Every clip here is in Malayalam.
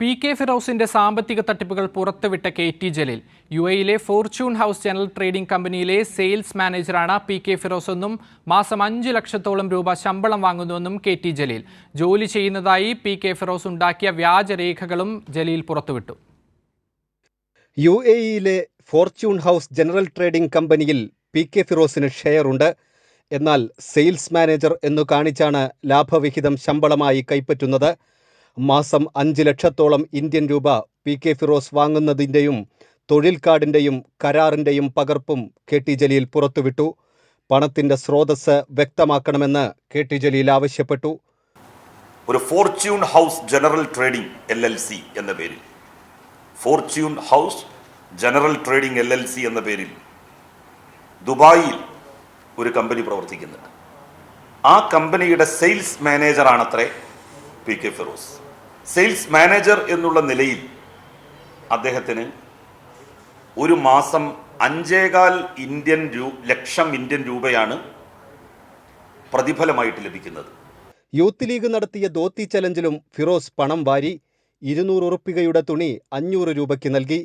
പി കെ ഫിറോസിന്റെ സാമ്പത്തിക തട്ടിപ്പുകൾ പുറത്തുവിട്ട കെ ടി ജലീൽ. യു എയിലെ ഫോർച്യൂൺ ഹൗസ് ജനറൽ ട്രേഡിംഗ് കമ്പനിയിലെ സെയിൽസ് മാനേജറാണ് പി കെ ഫിറോസ് എന്നും മാസം അഞ്ച് ലക്ഷത്തോളം രൂപ ശമ്പളം വാങ്ങുന്നുവെന്നും കെ ടി ജലീൽ. ജോലി ചെയ്യുന്നതായി പി കെ ഫിറോസ് ഉണ്ടാക്കിയ വ്യാജരേഖകളും ജലീൽ പുറത്തുവിട്ടു. യു എ ഇയിലെ ഫോർച്യൂൺ ഹൗസ് ജനറൽ ട്രേഡിംഗ് കമ്പനിയിൽ പി കെ ഫിറോസിന് ഷെയറുണ്ട് എന്നാൽ സെയിൽസ് മാനേജർ എന്നു കാണിച്ചാണ് ലാഭവിഹിതം ശമ്പളമായി കൈപ്പറ്റുന്നത്. മാസം അഞ്ച് ലക്ഷത്തോളം ഇന്ത്യൻ രൂപ പി കെ ഫിറോസ് വാങ്ങുന്നതിന്റെയും തൊഴിൽ കാർഡിന്റെയും കരാറിന്റെയും പകർപ്പും കെ ടി ജലീൽ പുറത്തുവിട്ടു. പണത്തിന്റെ സ്രോതസ് വ്യക്തമാക്കണമെന്ന് കെ ടി ജലീൽ ആവശ്യപ്പെട്ടു. ഒരു Fortune House general trading L L C എന്ന പേരിൽ. Fortune House general trading L L C എന്ന പേരിൽ ദുബായിൽ ഒരു കമ്പനി പ്രവർത്തിക്കുന്നുണ്ട്. ആ കമ്പനിയുടെ sales മാനേജറാണത്രേ P K Firoz. Sales manager എന്നുള്ള നിലയിൽ അദ്ദേഹത്തിന് ഒരു മാസം അഞ്ചേകാൽ ഇന്ത്യൻ രൂ ലക്ഷം ഇന്ത്യൻ രൂപയാണ് പ്രതിഫലമായിട്ട് ലഭിക്കുന്നത്. യൂത്ത് ലീഗ് നടത്തിയ ദോത്തി ചലഞ്ചിലും ഫിറോസ് പണം വാരി ഇരുന്നൂറ് ഉറുപ്പികയുടെ തുണി അഞ്ഞൂറ് രൂപയ്ക്ക് നൽകി.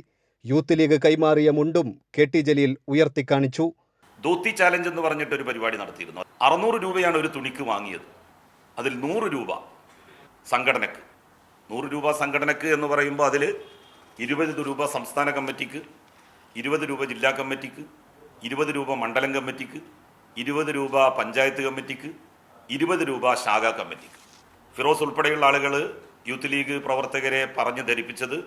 യൂത്ത് ലീഗ് കൈമാറിയ മുണ്ടും കെ ടി ജലീൽ ഉയർത്തിക്കാണിച്ചു ദോത്തി ചാലഞ്ച് എന്ന് പറഞ്ഞിട്ട് ഒരു പരിപാടി നടത്തിയിരുന്നു. അറുന്നൂറ് രൂപയാണ് ഒരു തുണിക്ക് വാങ്ങിയത്. അതിൽ നൂറ് രൂപ സംഘടനക്ക്. നൂറ് രൂപ സംഘടനക്ക് എന്ന് പറയുമ്പോൾ അതിൽ ഇരുപത് രൂപ സംസ്ഥാന കമ്മിറ്റിക്ക് ഇരുപത് രൂപ ജില്ലാ കമ്മിറ്റിക്ക് ഇരുപത് രൂപ മണ്ഡലം കമ്മിറ്റിക്ക് ഇരുപത് രൂപ പഞ്ചായത്ത് കമ്മിറ്റിക്ക് ഇരുപത് രൂപ ശാഖാ കമ്മിറ്റിക്ക്. ഫിറോസ് ഉൾപ്പെടെയുള്ള ആളുകൾ യൂത്ത് ലീഗ് പ്രവർത്തകരെ പറഞ്ഞു ധരിപ്പിച്ചത്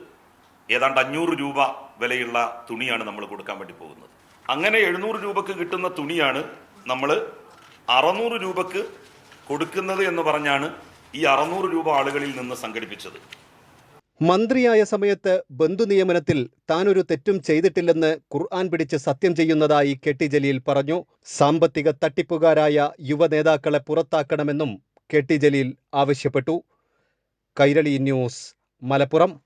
ഏതാണ്ട് അഞ്ഞൂറ് രൂപ വിലയുള്ള തുണിയാണ് നമ്മൾ കൊടുക്കാൻ വേണ്ടി പോകുന്നത്. അങ്ങനെ എഴുന്നൂറ് രൂപക്ക് കിട്ടുന്ന തുണിയാണ് നമ്മൾ അറുന്നൂറ് രൂപക്ക് കൊടുക്കുന്നത് എന്ന് പറഞ്ഞാണ് ഈ അറുന്നൂറ് രൂപ ആളുകളിൽ നിന്ന് സംഘടിപ്പിച്ചത്. മന്ത്രിയായ സമയത്ത് ബന്ധുനിയമനത്തിൽ താനൊരു തെറ്റും ചെയ്തിട്ടില്ലെന്ന് ഖുർആൻ പിടിച്ച് സത്യം ചെയ്യുന്നതായി കെ ടി ജലീൽ പറഞ്ഞു. സാമ്പത്തിക തട്ടിപ്പുകാരായ യുവനേതാക്കളെ പുറത്താക്കണമെന്നും കെ ടി ജലീൽ ആവശ്യപ്പെട്ടു. കൈരളി ന്യൂസ് മലപ്പുറം.